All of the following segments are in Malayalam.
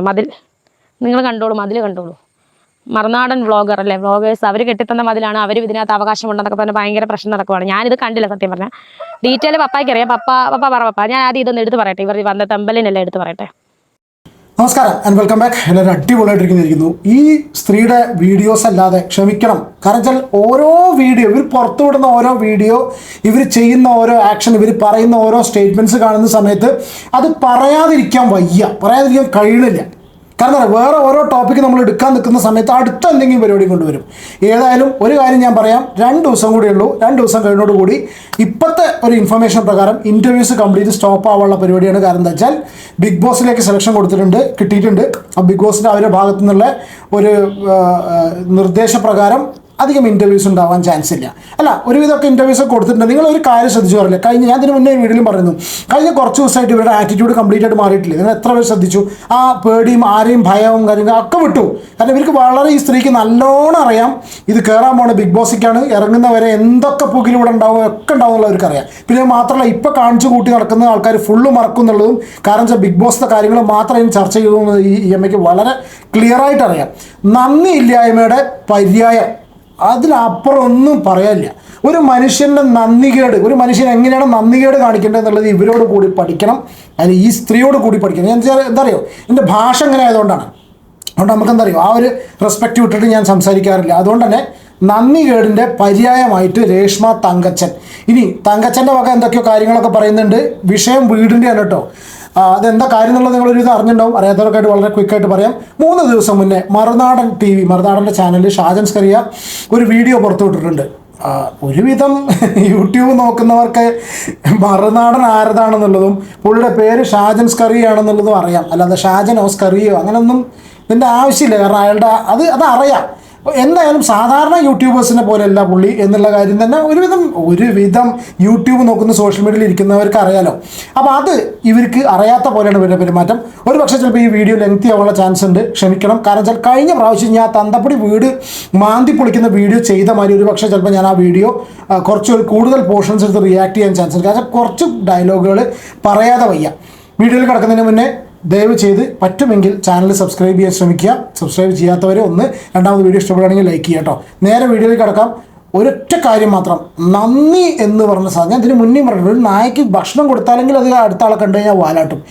വിവാദമാണ് മതിൽ. നിങ്ങൾ കണ്ടോളൂ മതിൽ കണ്ടോളൂ. മറുനാടൻ വ്ളോഗർ അല്ലേ? വ്ളോഗേഴ്സ് അവർ കെട്ടിത്തന്ന മതിലാണ് അവർ ഇതിനകത്ത് അവകാശമുണ്ടെന്നൊക്കെ പറഞ്ഞ് ഭയങ്കര പ്രശ്നം നടക്കുവാണ്. ഞാനിത് കണ്ടില്ല സത്യം പറഞ്ഞാൽ ഡീറ്റെയിൽ പപ്പായ്ക്ക് അറിയാം. പപ്പ പപ്പ പറ പപ്പ. ഞാൻ ആദ്യം ഇതൊന്ന് എടുത്ത് പറയട്ടെ. ഇവർ വന്ന തെമ്പലിനെല്ലാം എടുത്ത് പറയട്ടെ. നമസ്കാരം ആൻഡ് വെൽക്കം ബാക്ക് എല്ലാവരും അടിപൊളിയായിട്ടിരിക്കുന്നിരിക്കുന്നു ഈ സ്ത്രീയുടെ വീഡിയോസ് അല്ലാതെ ക്ഷമിക്കണം. കാരണം വെച്ചാൽ ഓരോ വീഡിയോ ഇവർ പുറത്തു വിടുന്ന ഓരോ വീഡിയോ ഇവർ ചെയ്യുന്ന ഓരോ ആക്ഷൻ ഇവർ പറയുന്ന ഓരോ സ്റ്റേറ്റ്മെന്റ്സ് കാണുന്ന സമയത്ത് അത് പറയാതിരിക്കാൻ വയ്യ. പറയാതിരിക്കാൻ കഴിയണില്ല. കാരണം വേറെ ഓരോ ടോപ്പിക്ക് നമ്മൾ എടുക്കാൻ നിൽക്കുന്ന സമയത്ത് അടുത്ത എന്തെങ്കിലും പരിപാടി കൊണ്ടുവരും. ഏതായാലും ഒരു കാര്യം ഞാൻ പറയാം. രണ്ട് ദിവസം കൂടിയുള്ളൂ രണ്ട് ദിവസം കഴിഞ്ഞോടുകൂടി ഇപ്പോഴത്തെ ഒരു ഇൻഫർമേഷൻ പ്രകാരം ഇന്റർവ്യൂസ് കംപ്ലീറ്റ് സ്റ്റോപ്പ് ആവാനുള്ള പരിപാടിയാണ്. കാരണം എന്താ വെച്ചാൽ ബിഗ് ബോസിലേക്ക് സെലക്ഷൻ കൊടുത്തിട്ടുണ്ട് കിട്ടിയിട്ടുണ്ട്. ആ ബിഗ് ബോസിന്റെ അവരുടെ ഭാഗത്തു നിന്നുള്ള ഒരു നിർദ്ദേശപ്രകാരം അധികം ഇന്റർവ്യൂസ് ഉണ്ടാവാൻ ചാൻസ് ഇല്ല. അല്ല ഒരുവിധമൊക്കെ ഇന്റർവ്യൂസ് കൊടുത്തിട്ടുണ്ട്. നിങ്ങൾ ഒരു കാര്യം ശ്രദ്ധിച്ചു പറയില്ല? കഴിഞ്ഞ ഞാൻ ഇതിന് മുന്നേ വീഡിയോയിലും പറയുന്നു. കഴിഞ്ഞ കുറച്ച് ദിവസമായിട്ട് ഇവരുടെ ആറ്റിറ്റ്യൂഡ് കംപ്ലീറ്റ് ആയിട്ട് മാറിയിട്ടില്ല. നിങ്ങൾ എത്ര പേര് ശ്രദ്ധിച്ചു? ആ പേടിയും ആരെയും ഭയവും കാര്യങ്ങളും ഒക്കെ വിട്ടു. കാരണം ഇവർക്ക് വളരെ ഈ സ്ത്രീക്ക് നല്ലോണം അറിയാം. ഇത് കയറാൻ പോണ ബിഗ് ബോസിക്കാണ്. ഇറങ്ങുന്നവരെ എന്തൊക്കെ പുകിലൂടെ ഉണ്ടാവും ഒക്കെ ഉണ്ടാവും എന്നുള്ളവർക്ക് അറിയാം പിന്നെ മാത്രമല്ല ഇപ്പോൾ കാണിച്ചു കൂട്ടി നടക്കുന്ന ആൾക്കാർ ഫുള്ള് മറക്കും എന്നുള്ളതും കാരണം വെച്ചാൽ ബിഗ് ബോസിന്റെ കാര്യങ്ങൾ മാത്രം ചർച്ച ചെയ്തു ഈ എമ്മയ്ക്ക് വളരെ ക്ലിയർ ആയിട്ട് അറിയാം. നന്ദി ഇല്ലായ്മയുടെ പര്യായം. അതിലപ്പുറം ഒന്നും പറയാനില്ല ഒരു മനുഷ്യന്റെ നന്ദികേട് ഒരു മനുഷ്യൻ എങ്ങനെയാണ് നന്ദികേട് കാണിക്കേണ്ടത് എന്നുള്ളത് ഇവരോട് കൂടി പഠിക്കണം. അതിന് ഈ സ്ത്രീയോട് കൂടി പഠിക്കണം. ഞാൻ എന്താ അറിയോ? എന്റെ ഭാഷ എങ്ങനെ ആയതുകൊണ്ടാണ്. അതുകൊണ്ട് നമുക്ക് എന്താ അറിയോ? ആ ഒരു റെസ്പെക്റ്റ് വിട്ടിട്ട് ഞാൻ സംസാരിക്കാറില്ല. അതുകൊണ്ട് തന്നെ നന്ദികേടിന്റെ പര്യായമായിട്ട് രേഷ്മ തങ്കച്ചൻ. ഇനി തങ്കച്ചന്റെ വക എന്തൊക്കെയോ കാര്യങ്ങളൊക്കെ പറയുന്നുണ്ട്. വിഷയം വീടിന്റെയാണ് കേട്ടോ. ആ, അതെന്താ കാര്യം എന്നുള്ളത് നിങ്ങളൊരു ഇത് അറിഞ്ഞിട്ടുണ്ടാവും അറിയാത്തവർക്കായിട്ട് വളരെ ക്വിക്കായിട്ട് പറയാം. മൂന്ന് ദിവസം മുന്നേ മറുനാടൻ ടി വി മറുനാടന്റെ ചാനലിൽ ഷാജൻ സ്കറിയ ഒരു വീഡിയോ പുറത്തുവിട്ടിട്ടുണ്ട് ഒരുവിധം യൂട്യൂബ് നോക്കുന്നവർക്ക് മറുനാടൻ ആരതാണെന്നുള്ളതും പുള്ളിയുടെ പേര് ഷാജൻ സ്കറിയാണെന്നുള്ളതും അറിയാം. അല്ലാതെ ഷാജൻ ഷാജനോ സ്കറിയോ അങ്ങനെയൊന്നും ഇതിന്റെ ആവശ്യമില്ല. കാരണം അയാളുടെ അത് അത് അറിയാം എന്തായാലും സാധാരണ യൂട്യൂബേഴ്സിനെ പോലെയല്ല പുള്ളി എന്നുള്ള കാര്യം തന്നെ ഒരുവിധം ഒരുവിധം യൂട്യൂബ് നോക്കുന്ന സോഷ്യൽ മീഡിയയിൽ ഇരിക്കുന്നവർക്ക് അറിയാലോ അപ്പോൾ അത് ഇവർക്ക് അറിയാത്ത പോലെയാണ് ഇവരുടെ പെരുമാറ്റം. ഒരു പക്ഷേ ചിലപ്പോൾ ഈ വീഡിയോ ലെങ്തി ആവാനുള്ള ചാൻസ് ഉണ്ട്. ക്ഷമിക്കണം. കാരണം വെച്ചാൽ കഴിഞ്ഞ പ്രാവശ്യം ഞാൻ തന്തപ്പടി വീട് മാന്തി പൊളിക്കുന്ന വീഡിയോ ചെയ്ത മാതിരി ഒരു പക്ഷേ ചിലപ്പോൾ ഞാൻ ആ വീഡിയോ കുറച്ച് ഒരു കൂടുതൽ പോർഷൻസ് എടുത്ത് റിയാക്ട് ചെയ്യാൻ ചാൻസ് ഉണ്ട്. കാരണം കുറച്ച് ഡയലോഗുകൾ പറയാതെ വയ്യ. വീഡിയോയിൽ കിടക്കുന്നതിന് മുന്നേ ദയവ് ചെയ്ത് പറ്റുമെങ്കിൽ ചാനൽ സബ്സ്ക്രൈബ് ചെയ്യാൻ ശ്രമിക്കുക. സബ്സ്ക്രൈബ് ചെയ്യാത്തവരെ ഒന്ന് രണ്ടാമത് വീഡിയോ ഇഷ്ടപ്പെടുകയാണെങ്കിൽ ലൈക്ക് ചെയ്യാം കേട്ടോ നേരെ വീഡിയോയിൽ കിടക്കാം. ഒരൊറ്റ കാര്യം മാത്രം. നന്ദി എന്ന് പറഞ്ഞ സാധനം ഞാൻ ഇതിന് മുന്നേ പറഞ്ഞിട്ടുണ്ട്. ഒരു നായ്ക്ക് ഭക്ഷണം കൊടുത്താലെങ്കിൽ അത് അടുത്ത ആളെ കണ്ടു കഴിഞ്ഞാൽ വാലാട്ടും.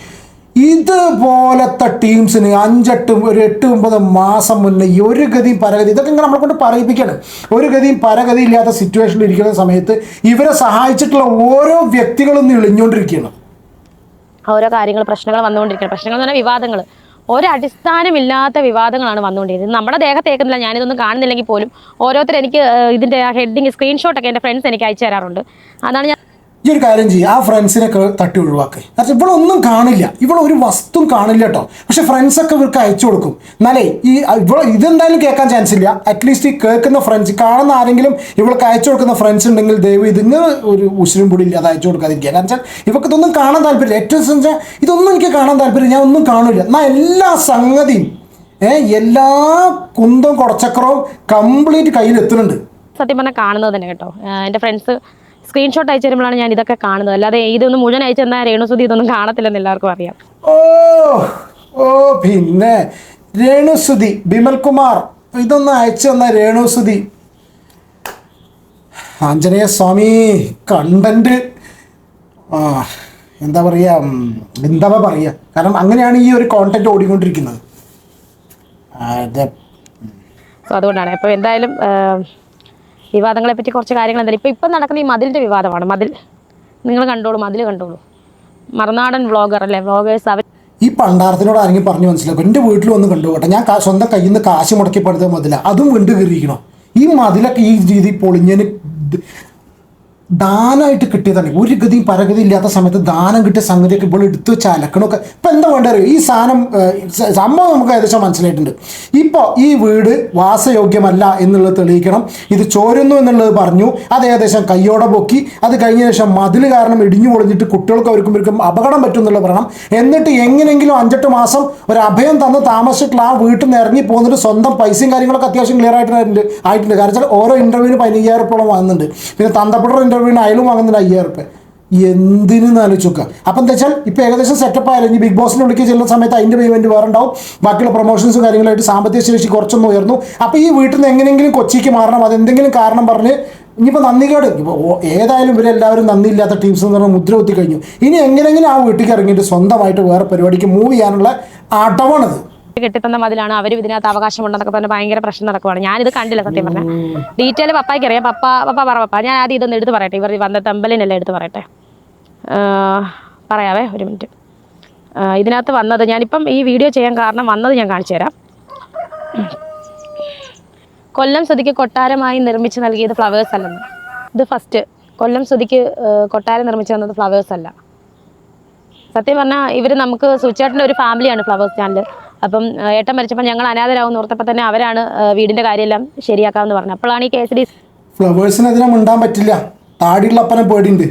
ഇതുപോലത്തെ ടീംസിന് അഞ്ചെട്ട് ഒരു എട്ട് ഒമ്പത് മാസം മുന്നേ ഒരു ഗതിയും പരഗതി ഇതൊക്കെ ഇങ്ങനെ നമ്മളെ കൊണ്ട് പറയിപ്പിക്കണം ഒരു ഗതിയും പരഗതി ഇല്ലാത്ത സിറ്റുവേഷനിൽ ഇരിക്കുന്ന സമയത്ത് ഇവരെ സഹായിച്ചിട്ടുള്ള ഓരോ വ്യക്തികളും ഇളിഞ്ഞുകൊണ്ടിരിക്കുകയാണ്. ഓരോ കാര്യങ്ങൾ പ്രശ്നങ്ങൾ വന്നുകൊണ്ടിരിക്കുന്നത് പ്രശ്നങ്ങൾ എന്ന് പറഞ്ഞാൽ വിവാദങ്ങൾ. ഒരടിസ്ഥാനമില്ലാത്ത വിവാദങ്ങളാണ് വന്നുകൊണ്ടിരിക്കുന്നത്. നമ്മുടെ ദേഹത്തേക്കുന്നില്ല ഞാനിതൊന്നും കാണുന്നില്ലെങ്കിൽ പോലും ഓരോരുത്തർ എനിക്ക് ഇതിന്റെ ആ ഹെഡിങ് സ്ക്രീൻഷോട്ടൊക്കെ എന്റെ ഫ്രണ്ട്സ് എനിക്ക് അയച്ചു തരാറുണ്ട്. അതാണ് ഞാൻ ഈ ഒരു കാര്യം ചെയ്യുക ആ ഫ്രണ്ട്സിനൊക്കെ തട്ടി ഒഴിവാക്കുക കാരണം ഇവളൊന്നും കാണില്ല. ഇവൾ ഒരു വസ്തുവും കാണില്ല കേട്ടോ പക്ഷെ ഫ്രണ്ട്സൊക്കെ ഇവർക്ക് അയച്ചു കൊടുക്കും. എന്നാലേ ഈ ഇവൾ ഇതെന്തായാലും കേൾക്കാൻ ചാൻസ് ഇല്ല. അറ്റ്ലീസ്റ്റ് ഈ കേൾക്കുന്ന ഫ്രണ്ട്സ് കാണുന്ന ആരെങ്കിലും ഇവൾക്ക് അയച്ചു കൊടുക്കുന്ന ഫ്രണ്ട്സ് ഉണ്ടെങ്കിൽ ദയവ് ഇതിന് ഒരു ഉശിരും പൊടി ഇല്ലാതെ അയച്ചു കൊടുക്കാതിരിക്കുക. കാരണം വെച്ചാൽ ഇവർക്ക് ഇതൊന്നും കാണാൻ താല്പര്യമില്ല. ഏറ്റവും വെച്ചാൽ ഇതൊന്നും എനിക്ക് കാണാൻ താല്പര്യം ഞാൻ ഒന്നും കാണില്ല. എന്നാൽ എല്ലാ സംഗതിയും എല്ലാ കുന്തവും കുടച്ചക്രവും കംപ്ലീറ്റ് കയ്യിൽ എത്തുന്നുണ്ട് സത്യം പറഞ്ഞാൽ കാണുന്നത് തന്നെ കേട്ടോ. എന്റെ ഫ്രണ്ട്സ് സ്ക്രീൻഷോട്ട് അയച്ചു തരുമ്പോഴാണ് ഞാൻ ഇതൊക്കെ കാണുന്നത്. അല്ലാതെ ഇതൊന്നും മുഴുവൻ അയച്ചു തന്നാൽ രേണുസുതി ഇതൊന്നും കാണത്തില്ലെന്ന് എല്ലാവർക്കും അറിയാം. ഓ ഓ പിന്നെ രേണുസുതി ബിമൽ കുമാർ ഇതൊന്ന് അയച്ചു തന്ന രേണുസുതി. ആഞ്ജനേയ സ്വാമി കണ്ടന്റ് എന്താ പറയുക എന്താ പറയുക. കാരണം അങ്ങനെയാണ് ഈ ഒരു കോണ്ടന്റ് ഓടിക്കൊണ്ടിരിക്കുന്നത്. അതുകൊണ്ടാണ്. അപ്പോൾ എന്തായാലും വിവാദങ്ങളെ പറ്റി കുറച്ച് കാര്യങ്ങൾ എന്തായാലും ഇപ്പോൾ ഇപ്പം നടക്കുന്ന ഈ മതിലിന്റെ വിവാദമാണ്. മതിൽ. നിങ്ങൾ കണ്ടോളൂ മതിൽ കണ്ടോളൂ. മറുനാടൻ വ്ളോഗർ അല്ലേ? വ്ളോഗേഴ്സ് അവർ ഈ പണ്ടാരത്തിനോട് ആരെങ്കിലും പറഞ്ഞു മനസ്സിലാക്കും. എന്റെ വീട്ടിൽ വന്ന് കണ്ടുപോട്ടെ ഞാൻ സ്വന്തം കയ്യിൽ നിന്ന് കാശ് മുടക്കി പണിത മതില. അതും വീണ്ടും കീറിയിരിക്കണം ഈ മതിലൊക്കെ ഈ രീതി പൊളിഞ്ഞതിന് ദാനമായിട്ട് കിട്ടിയതാണ്. ഒരു ഗതിയും പരഗതി ഇല്ലാത്ത സമയത്ത് ദാനം കിട്ടിയ സംഗതിയൊക്കെ ഇപ്പോൾ എടുത്തു വെച്ച് അലക്കണമൊക്കെ ഇപ്പം എന്താ വേണ്ട ഈ സാധനം സംഭവം നമുക്ക് ഏകദേശം മനസ്സിലായിട്ടുണ്ട്. ഇപ്പോൾ ഈ വീട് വാസയോഗ്യമല്ല എന്നുള്ളത് തെളിയിക്കണം. ഇത് ചോരുന്നു എന്നുള്ളത് പറഞ്ഞു. അത് ഏകദേശം കയ്യോടെ പൊക്കി അത് കഴിഞ്ഞ ശേഷം മതിൽ കാരണം ഇടിഞ്ഞു പൊളിഞ്ഞിട്ട് കുട്ടികൾക്ക് അവർക്കും ഇവർക്കും അപകടം പറ്റും എന്നുള്ളത് പറയണം എന്നിട്ട് എങ്ങനെയെങ്കിലും അഞ്ചെട്ട് മാസം ഒരു അഭയം തന്ന് താമസിച്ചിട്ടുള്ള ആ വീട്ടിൽ നിന്ന് ഇറങ്ങി പോകുന്നിട്ട് സ്വന്തം പൈസയും കാര്യങ്ങളൊക്കെ അത്യാവശ്യം ക്ലിയർ ആയിട്ടുണ്ട്. ആയിട്ടുണ്ട്. കാരണം വെച്ചാൽ ഓരോ ഇന്റർവ്യൂവിന് പതിനയ്യായിരം ഉറുപ്പോളം വാങ്ങുന്നുണ്ട് പിന്നെ തന്തപ്പെട്ട ഇന്റർവ്യൂവിന് അയലും വാങ്ങുന്നുണ്ട് അയ്യായിരം റുപ്യ എന്തിനു ആലോചിക്കുക അപ്പം എന്താ വെച്ചാൽ ഇപ്പം ഏകദേശം സെറ്റപ്പ് ആയാലും? ഈ ബിഗ് ബോസിന്റെ ഉള്ളിലേക്ക് ചെല്ലുന്ന സമയത്ത് അതിന്റെ പേയ്മെന്റ് വേറെ ഉണ്ടാവും. ബാക്കിയുള്ള പ്രൊമോഷൻസും കാര്യങ്ങളായിട്ട് സാമ്പത്തിക ശേഷി കുറച്ചൊന്ന് ഉയർന്നു. അപ്പോൾ ഈ വീട്ടിൽ നിന്ന് എങ്ങനെയെങ്കിലും കൊച്ചിക്ക് മാറണം. അതെന്തെങ്കിലും കാരണം പറഞ്ഞ് ഇനിയിപ്പോൾ നന്ദികേട്. ഇപ്പോൾ ഏതായാലും ഇവരെല്ലാവരും നന്ദിയില്ലാത്ത ടീംസ് എന്ന് പറഞ്ഞാൽ മുദ്ര കുത്തി കഴിഞ്ഞു. ഇനി എങ്ങനെയെങ്കിലും ആ വീട്ടിലേക്ക് ഇറങ്ങിയിട്ട് സ്വന്തമായിട്ട് വേറെ പരിപാടിക്ക് മൂവ് ചെയ്യാനുള്ള അടവാണത്. കെട്ടിത്തന്ന മതിലാണ് അവർ ഇതിനകത്ത് അവകാശമുണ്ടെന്നൊക്കെ പറഞ്ഞ് ഭയങ്കര പ്രശ്നം നടക്കുവാണ്. ഞാനിത് കണ്ടില്ല സത്യം പറഞ്ഞാൽ ഡീറ്റെയിൽ പപ്പായ്ക്ക് അറിയാം. പപ്പ പപ്പ പറ പപ്പ. ഞാൻ ആദ്യം ഇതൊന്ന് എടുത്ത് പറയട്ടെ. ഇവർ വന്ന തമ്പലിനല്ലേ എടുത്ത് പറയട്ടെ. പറയാവേ ഒരു മിനിറ്റ്. ഇതിനകത്ത് വന്നത് ഞാനിപ്പം ഈ വീഡിയോ ചെയ്യാൻ കാരണം വന്നത് ഞാൻ കാണിച്ചു തരാം. കൊല്ലം സുതിക്ക് കൊട്ടാരമായി നിർമ്മിച്ച് നൽകിയത് ഫ്ലവേഴ്സ് അല്ലെന്ന്. ഇത് ഫസ്റ്റ് കൊല്ലം സുതിക്ക് കൊട്ടാരം നിർമ്മിച്ചു തന്നത് ഫ്ലവേഴ്സ് അല്ല. സത്യം പറഞ്ഞാൽ ഇവർ നമുക്ക് സുചേട്ടന്റെ ഒരു ഫാമിലിയാണ് ഫ്ലവേഴ്സ് ചാനൽ അപ്പം ഏട്ടൻ മരിച്ചപ്പോൾ ഞങ്ങൾ അനാഥരാകുന്ന ഓർത്തപ്പോൾ തന്നെ അവരാണ് വീടിന്റെ വീടിന്റെ കാര്യമെല്ലാം ശരിയാക്കാമെന്ന് പറഞ്ഞത്. അപ്പോഴാണ് ഈ കേസ് ഡി ഫ്ലവേഴ്സിനെതിരെ മിണ്ടാൻ പറ്റില്ല. താടിയുള്ള അപ്പനെ പേടിയുണ്ട്.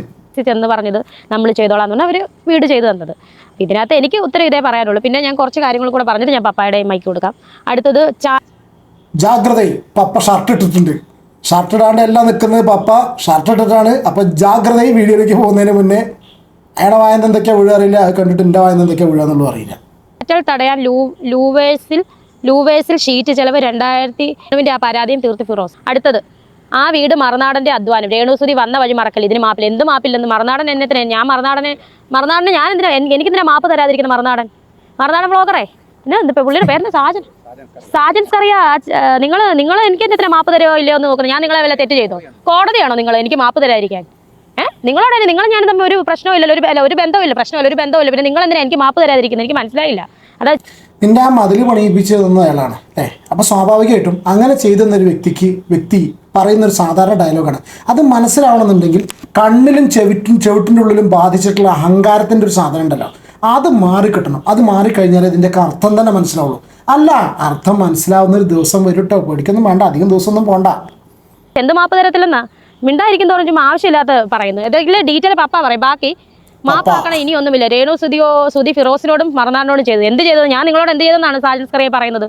ചെന്ന് പറഞ്ഞത് നമ്മൾ ചെയ്തോളാം എന്ന് പറഞ്ഞാൽ അവർ വീട് ചെയ്തു തന്നത്. ഇതിനകത്ത് എനിക്ക് ഉത്തരം ഇതേ പറയാനുള്ളൂ. പിന്നെ ഞാൻ കുറച്ച് കാര്യങ്ങൾ കൂടെ പറഞ്ഞിട്ട് ഞാൻ പപ്പായുടെ മൈക്ക് കൊടുക്കാം. അടുത്തത് ജാഗ്രത പപ്പ ഷർട്ട് ഇട്ടിട്ടുണ്ട്. ഷർട്ട് ഇടാണ്ട് എല്ലാം നിൽക്കുന്നത് പപ്പ. ഷർട്ട് ഇട്ടിട്ടാണ്. അപ്പം ജാഗ്രതയും വീഡിയോയിലേക്ക് പോകുന്നതിന് മുന്നേ അയാളെ വായന എന്തൊക്കെയാണ് വീഴുക അറിയില്ല അത് കണ്ടിട്ട് എന്റെ വായന എന്തൊക്കെയാണ് വീഴുക എന്നുള്ളത് അറിയില്ല. മാറ്റൽ തടയാൻ ലൂ ലൂവേഴ്സിൽ ലൂവേഴ്സിൽ ഷീറ്റ് ചെലവ് രണ്ടായിരത്തി ആ പരാതിയും തീർത്ത് ഫിറോസ്. അടുത്തത് ആ വീട് മറുനാടന്റെ അധ്വാനം. രേണുസുതി വന്ന വഴി മറക്കൽ ഇതിന് മാപ്പില്ല. എന്ത് മാപ്പില്ലെന്ന്? മറുനാടൻ എന്നത്തിന് ഞാൻ മറുനാടനെ മറുനാടനെ ഞാൻ എന്തിനാ എനിക്കെന്തിനാ മാപ്പ് തരാതിരിക്കുന്നത് മറുനാടൻ? മറുനാടൻ ബ്ലോഗറേ. പിന്നെ എന്താ പുള്ളിയുടെ പേരെന്താ? സാജൻ. സാജൻ സ്കറിയ നിങ്ങൾ നിങ്ങൾ എനിക്ക് എന്തിനാ മാപ്പ് തരുമോ ഇല്ലയോ എന്ന് നോക്കുന്നത് ഞാൻ നിങ്ങളെ വല്ല തെറ്റ് ചെയ്തോ? കോടതിയാണോ നിങ്ങൾ എനിക്ക് മാപ്പ് തരാതിരിക്കാൻ? നിങ്ങളോട് നിങ്ങൾ ഞാൻ തമ്മിൽ ഒരു പ്രശ്നവും ഇല്ലല്ലോ. ഒരു ഒരു ബന്ധമില്ല പ്രശ്നമില്ല ഒരു ബന്ധമില്ല പിന്നെ നിങ്ങൾ എന്തിനാ എനിക്ക് മാപ്പ് തരാതിരിക്കുന്നത് എനിക്ക് മനസ്സിലായില്ല. അതാ. നിന്റെ ആ മതിൽ പണിയിപ്പിച്ച് തന്ന അയാളാണ്. അല്ലേ അപ്പോൾ സ്വാഭാവികമായിട്ടും അങ്ങനെ ചെയ്തെന്നൊരു വ്യക്തിക്ക് വ്യക്തി പറയുന്ന ഒരു സാധാരണ ഡയലോഗാണ്. അത് മനസ്സിലാവണമെന്നുണ്ടെങ്കിൽ കണ്ണിലും ചെവിറ്റും ചെവിട്ടിന്റെ ഉള്ളിലും ബാധിച്ചിട്ടുള്ള അഹങ്കാരത്തിന്റെ ഒരു സാധനം ഉണ്ടല്ലോ. അത് മാറിക്കിട്ടണം. അത് മാറിക്കഴിഞ്ഞാൽ ഇതിന്റെയൊക്കെ അർത്ഥം തന്നെ മനസ്സിലാവുള്ളൂ. അല്ല അർത്ഥം മനസ്സിലാവുന്ന ഒരു ദിവസം വരും കേട്ടോ പേടിക്കൊന്നും വേണ്ട. അധികം ദിവസമൊന്നും പോണ്ട. എന്ത് മാപ്പ് തരത്തില്ലെന്നാ മിണ്ടായിരിക്കും തോന്നും ആവശ്യമില്ലാത്ത പറയുന്നു. ഏതെങ്കിലും ഡീറ്റെയിൽ പപ്പ പറയും. ബാക്കി മാപ്പാക്കണം ഇനി ഒന്നുമില്ല രേണു സുതിയോ സുതി ഫിറോസിനോടും മറന്നാടിനോടും ചെയ്തത് എന്ത് ചെയ്തത് ഞാൻ നിങ്ങളോട് എന്ത് ചെയ്തെന്നാണ് സാജൻസ്കറിയെ പറയുന്നത്?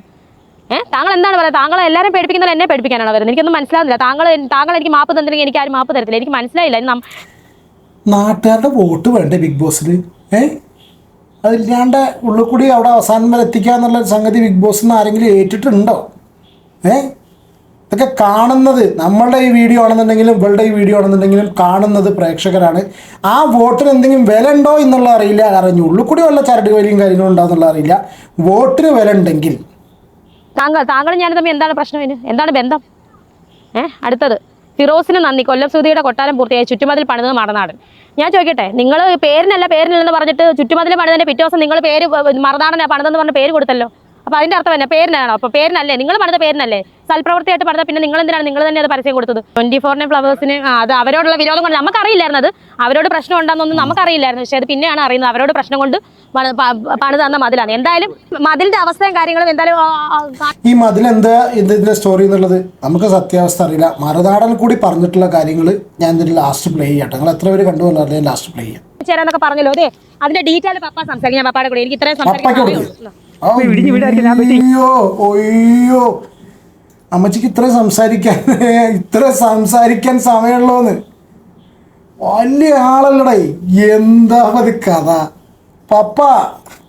ഏഹ് താങ്കൾ എന്താണ് പറയുന്നത്? താങ്കൾ എല്ലാവരും പേടിപ്പിക്കുന്നത് എന്നെ പേടിപ്പിക്കാനാണ് വരുന്നത്? എനിക്കൊന്നും മനസ്സിലാവുന്നില്ല. താങ്കൾ താങ്കൾ എനിക്ക് മാപ്പ് തന്നില്ലെങ്കിൽ എനിക്ക് ആരും മാപ്പ് തരത്തില്ല. എനിക്ക് മനസ്സിലായില്ല. നാട്ടുകാരുടെ വോട്ട് വേണ്ടേ ബിഗ് ബോസിൽ ഏഹ് അതില്ലാണ്ട് ഉള്ളിൽ കൂടി അവിടെ അവസാനം വരെ എത്തിക്കുക എന്നുള്ള സംഗതി ബിഗ് ബോസിൽ നിന്ന് ആരെങ്കിലും ഏറ്റിട്ടുണ്ടോ? ഏ? ഇതൊക്കെ കാണുന്നത് നമ്മളുടെ ഈ വീഡിയോ ആണെന്നുണ്ടെങ്കിലും ഇവളുടെ ഈ വീഡിയോ ആണെന്നുണ്ടെങ്കിലും കാണുന്നത് പ്രേക്ഷകരാണ്. ആ വോട്ടിന് എന്തെങ്കിലും വില ഉണ്ടോ എന്നുള്ള അറിയില്ല അറിഞ്ഞു. ഉള്ളിൽ കൂടി വല്ല ചരട് വലിയും കാര്യങ്ങളും ഉണ്ടോ എന്നുള്ള അറിയില്ല. വോട്ടിന് വില ഉണ്ടെങ്കിൽ താങ്കൾ താങ്കൾ ഞാൻ തമ്മിൽ എന്താണ് പ്രശ്നം എന്താണ് ബന്ധം? ഏഹ് അടുത്തത്. ഫിറോസിന് നന്ദി. കൊല്ലം സുധിയുടെ കൊട്ടാരം പൂർത്തിയായി. ചുറ്റുമതിൽ പണിത് മറനാടൻ. ഞാൻ ചോദിക്കട്ടെ നിങ്ങൾ പേരിനല്ല പേരിനല്ലെന്ന് പറഞ്ഞിട്ട് ചുറ്റുമതിൽ പണിതതിന്റെ പിറ്റേ ദിവസം നിങ്ങൾ പേര് മറനാടനാണ് പണിതെന്ന് പറഞ്ഞ പേര് കൊടുത്തല്ലോ? അപ്പൊ അതിന്റെ അർത്ഥം തന്നെ പേരിനാണോ? അപ്പൊ പേരിനല്ലേ? നിങ്ങൾ പണിത പേരിനല്ലേ? സൽപ്രവർത്തിയായിട്ട് പണിത പിന്നെ നിങ്ങൾ എന്തിനാണ്? നിങ്ങൾ തന്നെ അത് പരസ്യം കൊടുത്തത്. ട്വന്റി ഫോറിന് ഫ്ലവേഴ്സിന് അത് അവരോടുള്ള വിരോധം കൊണ്ട് നമുക്കറിയില്ലായിരുന്നു അത് അവരോട് പ്രശ്നം ഉണ്ടെന്നൊന്നും നമുക്കറിയില്ലായിരുന്നു പക്ഷെ അത് പിന്നെയാണ് അറിയുന്നത്. അവരോട് പ്രശ്നം കൊണ്ട് പണി- തന്ന മതിലാണ്. എന്തായാലും മതിലിന്റെ അവസ്ഥയും കാര്യങ്ങളും എന്തായാലും ഈ മതിൽ എന്താ ഇതിന്റെ സ്റ്റോറി എന്നുള്ളത്? നമുക്ക് സത്യാവസ്ഥ അറിയില്ല. മറുനാടൻ കൂടി പറഞ്ഞിട്ടുള്ള കാര്യങ്ങൾ ഞാൻ ഇതിന്റെ ലാസ്റ്റ് പ്ലേ ചെയ്യാം നിങ്ങൾ എത്ര പേര് അറിയാം ലാസ്റ്റ് പ്ലേ ചെയ്യാം. ചേരാന്നൊക്കെ പറഞ്ഞല്ലോ. അതെ അതിന്റെ ഡീറ്റെയിൽ പപ്പ സംസാരിക്കാം. പപ്പാടെ കൂടെ. എനിക്ക് ഇത്രയും പപ്പയ്ക്ക് ഞാൻ. അയ്യോ അയ്യോ. അമ്മച്ചിക്ക് ഇത്ര സംസാരിക്കാൻ ഇത്ര സംസാരിക്കാൻ സമയമുള്ളോന്ന്. വലിയ ആളല്ലടേ. എന്താ അത് കഥ? പപ്പ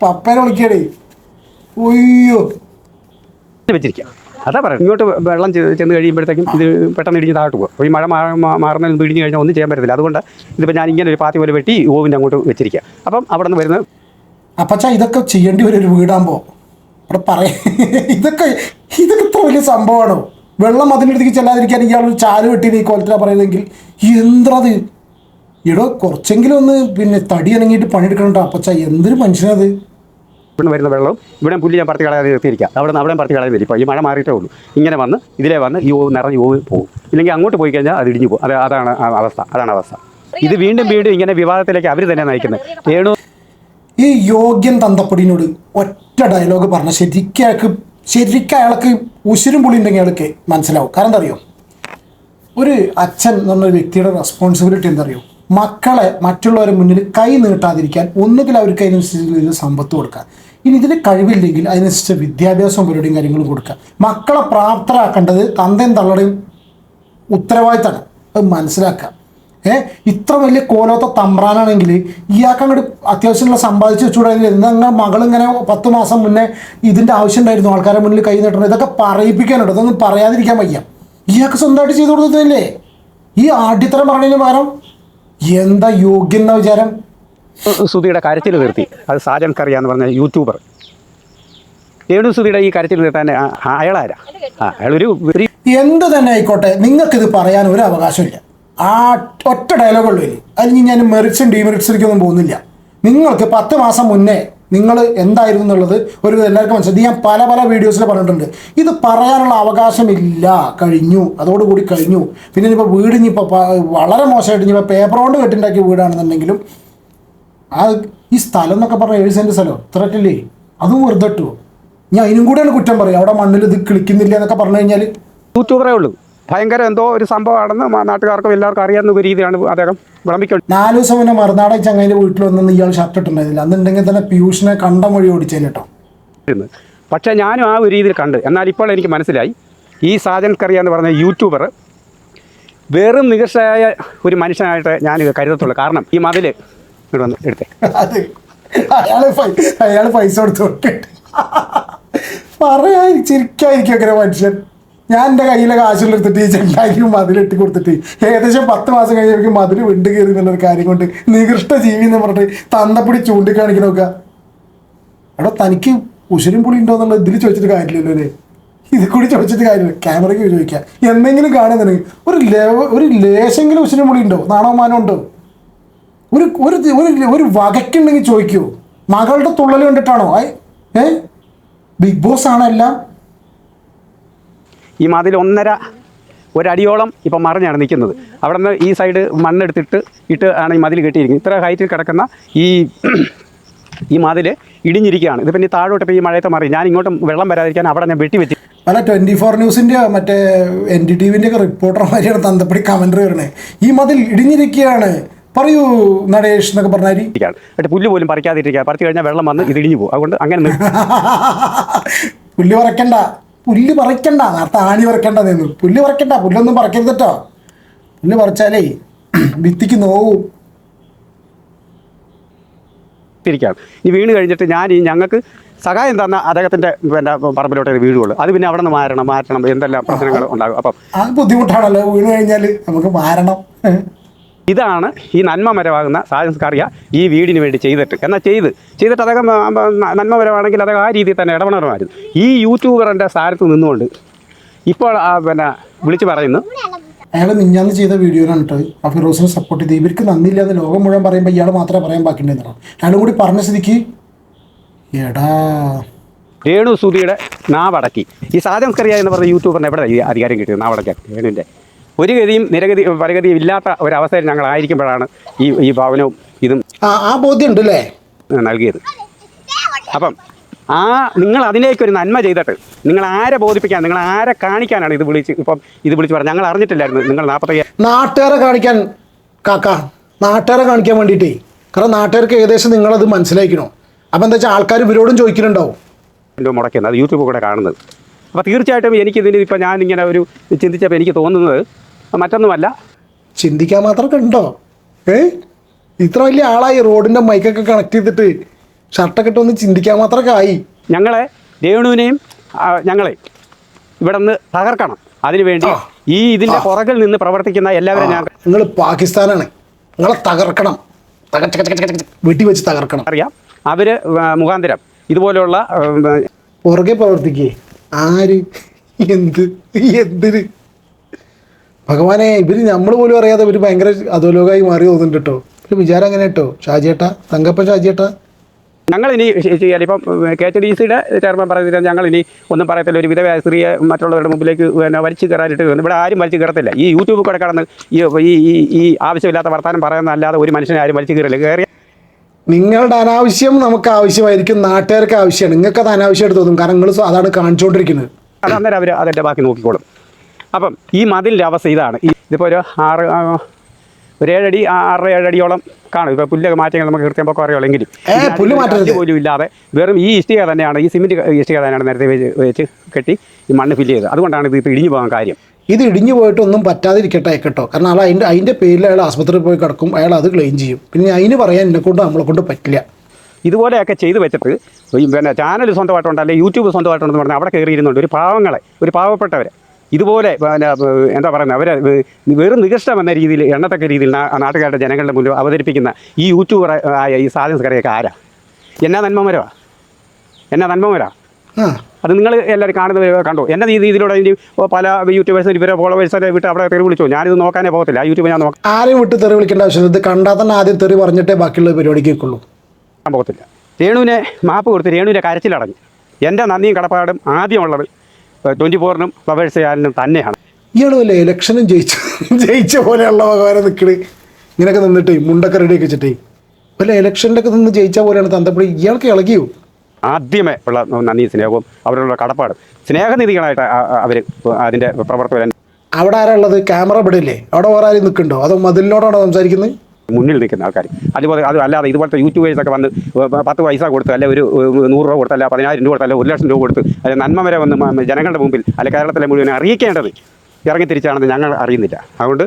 പപ്പനെ വിളിക്കടേ. ഒയ്യോ വെച്ചിരിക്കുക അതാ പറയുന്നത്. ഇങ്ങോട്ട് വെള്ളം ചെന്ന് കഴിയുമ്പോഴത്തേക്കും ഇത് പെട്ടെന്ന് ഇടിഞ്ഞ് താഴോട്ട് പോകും അപ്പോൾ ഈ മഴ ഇടിഞ്ഞു മാറുന്നതിന് ഇടിഞ്ഞ് കഴിഞ്ഞാൽ ഒന്നും ചെയ്യാൻ പറ്റത്തില്ല. അതുകൊണ്ട് ഇതിപ്പോൾ ഞാൻ ഇങ്ങനെ ഒരു പാത്തി പോലെ വെട്ടി ഓവിന്റെ അങ്ങോട്ട് വെച്ചിരിക്കുക അപ്പം അവിടെ നിന്ന് വരുന്ന അപ്പച്ച ഇതൊക്കെ ചെയ്യേണ്ടി വരും ഒരു വീടാകുമ്പോൾ ഇവിടെ പറയാ. ഇതൊക്കെ ഇതൊക്കെ ഇത്ര വലിയ സംഭവമാണോ വെള്ളം അതിനടുത്തേക്ക് ചെല്ലാതിരിക്കാൻ ഇയാളൊരു ചാൽ വെട്ടി ഈ കൊലത്തിലാണ് പറയുന്നതെങ്കിൽ എന്തത് ഇടോ കുറച്ചെങ്കിലും ഒന്ന് പിന്നെ തടി അനങ്ങിയിട്ട് പണിയെടുക്കണോ അപ്പച്ച എന്തൊരു മനുഷ്യനത്? ഇവിടെ വരുന്ന വെള്ളവും ഇവിടെ പുല്ല് ഞാൻ പറത്തി കളയാതെ നിർത്തിയിരിക്കാം അവിടെ നിന്ന് അവിടെ പറത്തി കളയാതെ ഇപ്പോൾ ഈ മഴ മാറിയിട്ടേ ഉള്ളൂ. ഇങ്ങനെ വന്ന് ഇതിലേ വന്ന് ഈ ഓവ് നിറഞ്ഞ് ഓവ് പോകും ഇല്ലെങ്കിൽ അങ്ങോട്ട് പോയി കഴിഞ്ഞാൽ അത് ഇടിഞ്ഞു പോകും. അത് അതാണ് അവസ്ഥ. അതാണ് അവസ്ഥ. ഇത് വീണ്ടും വീണ്ടും ഇങ്ങനെ വിവാദത്തിലേക്ക് അവർ തന്നെ നയിക്കുന്നത്. രേണു ഈ യോഗ്യൻ തന്തപ്പൊടിനോട് ഒറ്റ ഡയലോഗ് പറഞ്ഞ ശരിക്കും അയാൾക്ക് ശരിക്കും അയാൾക്ക് ഉശിരും പുളി ഉണ്ടെങ്കിൽ അയാൾക്ക് മനസ്സിലാവും. കാരണം എന്താ അറിയോ ഒരു അച്ഛൻ എന്ന് പറഞ്ഞ വ്യക്തിയുടെ റെസ്പോൺസിബിലിറ്റി എന്തറിയോ മക്കളെ മറ്റുള്ളവരുടെ മുന്നിൽ കൈ നീട്ടാതിരിക്കാൻ ഒന്നുകിൽ അവർക്ക് അതിനനുസരിച്ച് സമ്പത്ത് കൊടുക്കുക. ഇനി ഇതിന് കഴിവില്ലെങ്കിൽ അതിനനുസരിച്ച് വിദ്യാഭ്യാസവും പരിപാടിയും കാര്യങ്ങളും കൊടുക്കുക. മക്കളെ പ്രാപ്തരാക്കേണ്ടത് തന്തയും തള്ളടയും ഉത്തരവാദിത്തമാണ്. അത് മനസ്സിലാക്കുക. ഏ? ഇത്ര വലിയ കോലോത്ത തമ്പ്രാനാണെങ്കിൽ ഇയാൾക്ക് അങ്ങോട്ട് അത്യാവശ്യമുള്ള സമ്പാദിച്ച് വെച്ചുകൂടായിരുന്നു എന്നാൽ മകൾ ഇങ്ങനെ പത്ത് മാസം മുന്നേ ഇതിന്റെ ആവശ്യം ഉണ്ടായിരുന്നു ആൾക്കാരെ മുന്നിൽ കൈ നീട്ടണം. ഇതൊക്കെ പറയിപ്പിക്കാനുണ്ട്. ഇതൊന്നും പറയാതിരിക്കാൻ വയ്യ. ഇയാൾക്ക് സ്വന്തമായിട്ട് ചെയ്തു കൊടുത്തതല്ലേ ഈ ആഢ്യത്തരം പറഞ്ഞതിന് പകരം എന്താ യോഗ്യം എന്ന വിചാരം? സുധിയുടെ കരച്ചിൽ നിർത്തി. അത് സാജൻ കറിയ എന്ന് പറഞ്ഞ യൂട്യൂബർ. രേണു സുധിയുടെ ഈ കരച്ചിൽ നിർത്താൻ അയാളാരാ? അയാളൊരു എന്ത് തന്നെ ആയിക്കോട്ടെ. നിങ്ങൾക്കിത് പറയാൻ ഒരു അവകാശമില്ല. ആ ഒറ്റ ഡയലോഗുള്ളൂ ഇല്ല അല്ലെങ്കിൽ ഞാൻ മെറിറ്റ്സും ഡിമെറിറ്റ്സിലേക്കൊന്നും പോകുന്നില്ല. നിങ്ങൾക്ക് പത്ത് മാസം മുന്നേ നിങ്ങൾ എന്തായിരുന്നു എന്നുള്ളത് ഒരു എല്ലാവർക്കും മനസ്സിലായി. ഞാൻ പല പല വീഡിയോസിൽ പറഞ്ഞിട്ടുണ്ട്. ഇത് പറയാനുള്ള അവകാശമില്ല. കഴിഞ്ഞു. അതോടുകൂടി കഴിഞ്ഞു. പിന്നെ ഇനിയിപ്പോൾ വീട് ഇനിയിപ്പോൾ വളരെ മോശമായിട്ട് ഇനിയിപ്പോൾ പേപ്പർ കൊണ്ട് കെട്ടുണ്ടാക്കിയ വീടാണെന്നുണ്ടെങ്കിലും ആ ഈ സ്ഥലം എന്നൊക്കെ പറഞ്ഞാൽ ഏഴ് സെന്റ് സ്ഥലം. ഇത്രക്കല്ലേ? അതും വെറുതെ ഇട്ടു. ഞാൻ അതിനും കൂടെയാണ് കുറ്റം പറയും അവിടെ മണ്ണിൽ ഇത് കിളിക്കുന്നില്ല എന്നൊക്കെ പറഞ്ഞു കഴിഞ്ഞാൽ യൂട്യൂബറേ ഉള്ളൂ. ഭയങ്കര എന്തോ ഒരു സംഭവമാണെന്ന് നാട്ടുകാർക്കും എല്ലാവർക്കും അറിയാവുന്ന ഒരു രീതിയാണ് അദ്ദേഹം വിളമ്പിക്കൊണ്ട് നാല് ദിവസം മുന്നേ മറുനാടൻ ചങ്ങയിലെ വീട്ടിൽ വന്നൊന്നും ഇയാൾ ഷർട്ട് ഇട്ടുണ്ടായിരുന്നില്ല അന്നുണ്ടെങ്കിൽ തന്നെ പീയൂഷിനെ കണ്ട മൊഴി ഓടിച്ചേനെ കേട്ടോ. പക്ഷേ ഞാനും ആ ഒരു രീതിയിൽ കണ്ട്. എന്നാൽ ഇപ്പോൾ എനിക്ക് മനസ്സിലായി. ഈ സാജൻ കറിയ എന്ന് പറഞ്ഞ യൂട്യൂബർ വെറും നികർഷയായ ഒരു മനുഷ്യനായിട്ട് ഞാൻ കരുതത്തുള്ളൂ. കാരണം ഈ മതിൽ ഇവിടെ വന്ന് എടുത്തേ. അയാൾ പൈസ കൊടുത്ത് പറയാ ചിരിക്കായിരിക്കും അങ്ങനെ മനുഷ്യൻ. ഞാൻ എന്റെ കയ്യിലെ കാശിലെടുത്തിട്ട് ഈ ചെണ്ടായിക്കും മതിലിട്ട് കൊടുത്തിട്ട് ഏകദേശം പത്ത് മാസം കഴിയുമ്പോൾ മതിൽ വിണ്ട് കയറി എന്നുള്ളൊരു കാര്യം കൊണ്ട് നികൃഷ്ട ജീവി എന്ന് പറഞ്ഞിട്ട് തന്തപ്പിടി ചൂണ്ടിക്കാണിക്കണ നോക്കുക. എടാ തനിക്ക് ഉശരും പുളി ഉണ്ടോ എന്നുള്ള ഇതിൽ ചോദിച്ചിട്ട് കാര്യമില്ലല്ലോ അല്ലേ? ഇത് കൂടി ചോദിച്ചിട്ട് കാര്യമില്ല. ക്യാമറയ്ക്ക് ചോദിക്കാം. എന്തെങ്കിലും കാണുന്നുണ്ടെങ്കിൽ ഒരു ലെവ ഒരു ലേശെങ്കിലും ഉശരും പുളി ഉണ്ടോ? നാണോ മാനോ ഉണ്ടോ? ഒരു ഒരു ഒരു വകയ്ക്കുണ്ടെങ്കിൽ ചോദിക്കൂ. മകളുടെ തുള്ളൽ കണ്ടിട്ടാണോ? ഏ? ബിഗ് ബോസ് ആണ് എല്ലാം? ഈ മതിൽ ഒന്നര ഒരടിയോളം ഇപ്പം മറിഞ്ഞാണ് നിൽക്കുന്നത്. അവിടെ നിന്ന് ഈ സൈഡ് മണ്ണെടുത്തിട്ട് ഇട്ട് ആണ് ഈ മതിൽ കെട്ടിയിരിക്കുന്നത്. ഇത്ര ഹൈറ്റിൽ കിടക്കുന്ന ഈ ഈ മതിൽ ഇടിഞ്ഞിരിക്കുകയാണ്. ഇത് പിന്നെ താഴോട്ട് ഇപ്പോൾ ഈ മഴയത്തെ മാറി. ഞാൻ ഇങ്ങോട്ടും വെള്ളം വരാതിരിക്കാൻ അവിടെ ഞാൻ വെട്ടി വെച്ചു പല ട്വന്റി ഫോർ ന്യൂസിന്റെ മറ്റേ എൻ ഡി ടി വിന്റെ ഒക്കെ റിപ്പോർട്ടർമാരെയാണ് തന്തപ്പടി കമന്റ് വരണേ. ഈ മതിൽ ഇടിഞ്ഞിരിക്കുകയാണ്. പറയൂ നടേഷ് എന്നൊക്കെ പറഞ്ഞാൽ എന്നിട്ട് പുല്ല് പോലും പറിക്കാതിരിക്കുക. പറിച്ചു കഴിഞ്ഞാൽ വെള്ളം വന്ന് ഇത് ഇടിഞ്ഞു പോകും. അതുകൊണ്ട് അങ്ങനെ പുല്ല് പറിക്കണ്ട. പുല്ല് പറിക്കണ്ട നേരത്തെ ആണി പറിക്കണ്ട നിന്നു പുല്ല് പറിക്കണ്ട പുല്ലൊന്നും പറിക്കരുത് കേട്ടോ പുല്ല് പറിച്ചാലേ ഭിത്തിക്ക് നോവും. ഇരിക്കുകയാണ് ഈ വീണ് കഴിഞ്ഞിട്ട് ഞാൻ ഈ ഞങ്ങൾക്ക് സഹായം തന്ന അദ്ദേഹത്തിന്റെ പിന്നെ പറമ്പിലോട്ട് വീടുള്ളൂ അത് പിന്നെ അവിടെ നിന്ന് മാറണം മാറ്റണം എന്തെല്ലാം പ്രശ്നങ്ങൾ ഉണ്ടാകും. അപ്പം ബുദ്ധിമുട്ടാണല്ലോ. വീണ് കഴിഞ്ഞാൽ നമുക്ക് മാരണം ഇതാണ് ഈ നന്മമരമാകുന്ന സാധനസ്കാറിയ ഈ വീടിന് വേണ്ടി ചെയ്തിട്ട്. എന്നാൽ ചെയ്ത്? ചെയ്തിട്ട് അദ്ദേഹം നന്മമരമാണെങ്കിൽ അദ്ദേഹം ആ രീതിയിൽ തന്നെ ഇടപെടണമായിരുന്നു. ഈ യൂട്യൂബറിന്റെ സ്ഥാനത്ത് നിന്നുകൊണ്ട് ഇപ്പോൾ പിന്നെ വിളിച്ച് പറയുന്നു. അയാൾ മിഞ്ഞാന്ന് ചെയ്ത വീഡിയോ കേട്ടോ. ആ ഫിറോസിനെ സപ്പോർട്ട് ചെയ്ത്. ഇവർക്ക് നന്ദിയില്ലാതെ ലോകം മുഴുവൻ പറയുമ്പോൾ ഇയാൾ മാത്രമേ പറയാൻ ബാക്കിണ്ടെന്നാണ് അയാളും കൂടി പറഞ്ഞ സ്ഥിതിക്ക് എടാ. രേണു സുധിയുടെ നാവടക്കി. ഈ സാധനം കറിയാ എന്ന് പറഞ്ഞ യൂട്യൂബറിന് എവിടെ അധികാരം കിട്ടിയത്? നാവടക്കാൻ രേണുവിന്റെ ഒരു ഗതിയും നിരഗതി പരഗതിയും ഇല്ലാത്ത ഒരവസ്ഥയിൽ ഞങ്ങളായിരിക്കുമ്പോഴാണ് ഈ ഈ ഭവനവും ഇതും ആ ബോധ്യം നൽകിയത്. അപ്പം ആ നിങ്ങൾ അതിലേക്കൊരു നന്മ ചെയ്തിട്ട് നിങ്ങൾ ആരെ ബോധിപ്പിക്കാൻ നിങ്ങൾ ആരെ കാണിക്കാനാണ് ഇത് വിളിച്ച് ഇപ്പം ഇത് വിളിച്ച് പറഞ്ഞത്? ഞങ്ങൾ അറിഞ്ഞിട്ടില്ലായിരുന്നു നിങ്ങൾ നാൽപ്പത്തയ്യ നാട്ടുകാരെ കാണിക്കാൻ കാക്ക നാട്ടുകാരെ കാണിക്കാൻ വേണ്ടിയിട്ടേ. കാരണം നാട്ടുകാർക്ക് ഏകദേശം നിങ്ങളത് മനസ്സിലാക്കണോ അപ്പം എന്താ വെച്ചാൽ ആൾക്കാർ ഇവരോടും ചോദിക്കുന്നുണ്ടാവും മുടക്കുന്നത് അത് യൂട്യൂബ് കൂടെ കാണുന്നത്. അപ്പോൾ തീർച്ചയായിട്ടും എനിക്കിതിന് ഇപ്പോൾ ഇങ്ങനെ ഒരു ചിന്തിച്ചപ്പോൾ എനിക്ക് തോന്നുന്നത് മറ്റൊന്നുമല്ല. ചിന്തിക്കാൻ മാത്രമൊക്കെ ഉണ്ടോ ഏ? ഇത്ര വലിയ ആളായി റോഡിന്റെ മൈക്കൊക്കെ കണക്ട് ചെയ്തിട്ട് ഷർട്ടൊക്കെ ഇട്ട് ഒന്ന് ചിന്തിക്കാൻ മാത്രമൊക്കെ ആയി ഞങ്ങളെ രേണുവിനെയും ഞങ്ങളെ ഇവിടെ നിന്ന് തകർക്കണം അതിനുവേണ്ടി ഈ ഇതിന്റെ പുറകിൽ നിന്ന് പ്രവർത്തിക്കുന്ന എല്ലാവരും ഞാൻ നിങ്ങൾ പാകിസ്ഥാനാണ്. നിങ്ങളെ തകർക്കണം. വെട്ടി വെച്ച് തകർക്കണം. അറിയാം. അവർ മുഖാന്തരം ഇതുപോലെയുള്ള പുറകെ പ്രവർത്തിക്കേ. ആര്? എന്ത്? എന്തിന്? ഭഗവാനെ ഇവർ നമ്മൾ പോലും അറിയാതെ ഇവർ ഭയങ്കര അധോലോകമായി മാറി തോന്നുന്നുണ്ട് കേട്ടോ. ഒരു വിചാരം അങ്ങനെ കേട്ടോ. ഷാജിയേട്ടാ തങ്കപ്പൻ ഷാജിയേട്ടാ. ഞങ്ങൾ ഇനി ചെയ്യാൻ ഇപ്പം കെ എച്ച് ഡി സിയുടെ ചെയർമാൻ പറയുന്നത് ഞങ്ങൾ ഇനി ഒന്നും പറയത്തില്ല. ഒരു വിധവ സ്ത്രീയെ മറ്റുള്ളവരുടെ മുമ്പിലേക്ക് പിന്നെ വലിച്ചു കയറാനിട്ട് ഇവിടെ ആരും വലിച്ചു കയറത്തില്ല. ഈ യൂട്യൂബ് കൂടെ കടന്ന് ഈ ഈ ഈ- ആവശ്യമില്ലാത്ത വർത്തമാനം പറയുന്നതല്ലാതെ ഒരു മനുഷ്യനെ ആരും വലിച്ചു കയറില്ല. കയറിയ നിങ്ങളുടെ അനാവശ്യം നമുക്ക് ആവശ്യമായിരിക്കും. നാട്ടുകാർക്ക് ആവശ്യമാണ്. നിങ്ങൾക്ക് അത് അനാവശ്യമായിട്ട് തോന്നും. കാരണം നിങ്ങൾ അതാണ് കാണിച്ചുകൊണ്ടിരിക്കുന്നത്. അത് അന്നേരം അവർ അതിന്റെ ബാക്കി നോക്കിക്കോളും. അപ്പം ഈ മതിലിന്റെ അവസ്ഥ ഇതാണ്. ഇതിപ്പോൾ ഒരു ആറ് ഒരു ഏഴടി ആറ് ആറര ഏഴടിയോളം കാണും. ഇപ്പോൾ പുല്ലൊക്കെ മാറ്റങ്ങൾ നമുക്ക് കൃത്യം പൊക്കം അറിയുള്ളെങ്കിലും പുല്ല് മാറ്റരുത്. പോലും ഇല്ലാതെ വെറും ഈ ഇഷ്ടിക തന്നെയാണ് ഈ സിമെന്റ് ഇഷ്ടിക തന്നെയാണ് നേരത്തെ വെച്ച് വെച്ച് കെട്ടി ഈ മണ്ണ് ഫില്ല് ചെയ്തത്. അതുകൊണ്ടാണ് ഇത് ഇപ്പോൾ ഇടിഞ്ഞു പോകാൻ കാര്യം. ഇത് ഇടിഞ്ഞു പോയിട്ടൊന്നും പറ്റാതിരിക്കട്ടെ കേട്ടോ. കാരണം അയാൾ അതിന്റെ അതിന്റെ പേരിൽ അയാൾ ആസ്പത്രിയിൽ പോയി കിടക്കും അയാൾ അത് ക്ലെയിം ചെയ്യും. പിന്നെ അതിന് പറയാൻ എന്നെ കൊണ്ട് നമ്മളെ കൊണ്ട് പറ്റില്ല. ഇതുപോലെയൊക്കെ ചെയ്തു വെച്ചിട്ട് പിന്നെ ചാനൽ സ്വന്തമായിട്ടുണ്ട് അല്ലെങ്കിൽ യൂട്യൂബ് സ്വന്തമായിട്ടുണ്ടെന്ന് പറഞ്ഞാൽ അവിടെ കയറിയിരുന്നുണ്ട് ഒരു പാവങ്ങളെ ഒരു പാവപ്പെട്ടവരെ. ഇതുപോലെ പിന്നെ എന്താ പറയുന്നത് അവരെ വെറും നികഷ്ടം എന്ന രീതിയിൽ എണ്ണത്തക്ക രീതിയിൽ നാട്ടുകാരുടെ ജനങ്ങളുടെ മുന്നിൽ അവതരിപ്പിക്കുന്ന ഈ യൂട്യൂബർ ആയ ഈ സാധനക്കാരെയൊക്കെ ആരാ? എന്നാ നന്മമരവാ? എന്നാ നന്മമരാ ആ. അത് നിങ്ങൾ എല്ലാവരും കാണുന്നത് കണ്ടോ? എന്റെ രീതിയിലൂടെ ഇനി പല യൂട്യൂബേഴ്സ് ഇവരെ ഫോളോവേഴ്സിനെ വിട്ട് അവിടെ തെറി വിളിച്ചു? ഞാനിത് നോക്കാനേ പോകത്തില്ല. യൂട്യൂബ് ഞാൻ നോക്കാം. ആരെയും വിട്ട് തെറി വിളിക്കേണ്ട ആവശ്യമില്ല. ഇത് കണ്ടാൽ തന്നെ ആദ്യം തെറി പറഞ്ഞിട്ടേ ബാക്കിയുള്ള പരിപാടിക്ക് ഞാൻ പോകത്തില്ല. രേണുവിനെ മാപ്പ് കൊടുത്ത് രേണുവിന്റെ കരച്ചിലടങ്ങി എന്റെ നന്ദിയും കടപ്പാടും ആദ്യമുള്ളത് ട്വന്റി ഫോറിനും ഫ്ലവേഴ്സ് ചാനലിനും തന്നെയാണ്. ഇയാൾ വല്ല ഇലക്ഷനും ജയിച്ചു ജയിച്ച പോലെയുള്ള ഭഗവാനെ നിൽക്കണേ ഇങ്ങനെയൊക്കെ നിന്നിട്ടേ മുണ്ടൊക്കെ റെഡിയൊക്കെ വെച്ചിട്ടേ. വല്ല ഇലക്ഷനിലൊക്കെ നിന്ന് ജയിച്ച പോലെയാണ് തന്തപ്പടി ഇയാൾക്ക് ഇളകിയോ? ആദ്യമേ ഉള്ള നന്ദി സ്നേഹവും അവരോടുള്ള കടപ്പാടും. സ്നേഹനിധികളായിട്ട് അവർ അതിന്റെ പ്രവർത്തകർ അവിടെ ആരാളുള്ളത് ക്യാമറ പിടില്ലേ അവിടെ വേറെ ആരും നിൽക്കുന്നുണ്ടോ? അതോ മതിലിനോടാണോ സംസാരിക്കുന്നത് മുന്നിൽ നിൽക്കുന്ന ആൾക്കാർ അതുപോലെ അത് അല്ലാതെ ഇതുപോലത്തെ യൂട്യൂബേഴ്സൊക്കെ വന്ന് പത്ത് പൈസ കൊടുത്ത് അല്ലെ ഒരു നൂറ് രൂപ കൊടുത്ത് അല്ല പതിനായിരം രൂപ കൊടുത്ത് അല്ലെ ഒരു ലക്ഷം രൂപ കൊടുത്ത് അല്ലെ നന്മ വരെ വന്ന് ജനങ്ങളുടെ മുമ്പിൽ അല്ലെ കേരളത്തിലെ മുഴുവൻ അറിയിക്കേണ്ടത്. ഇറങ്ങി തിരിച്ചാണെന്ന് ഞങ്ങൾ അറിയുന്നില്ല. അതുകൊണ്ട്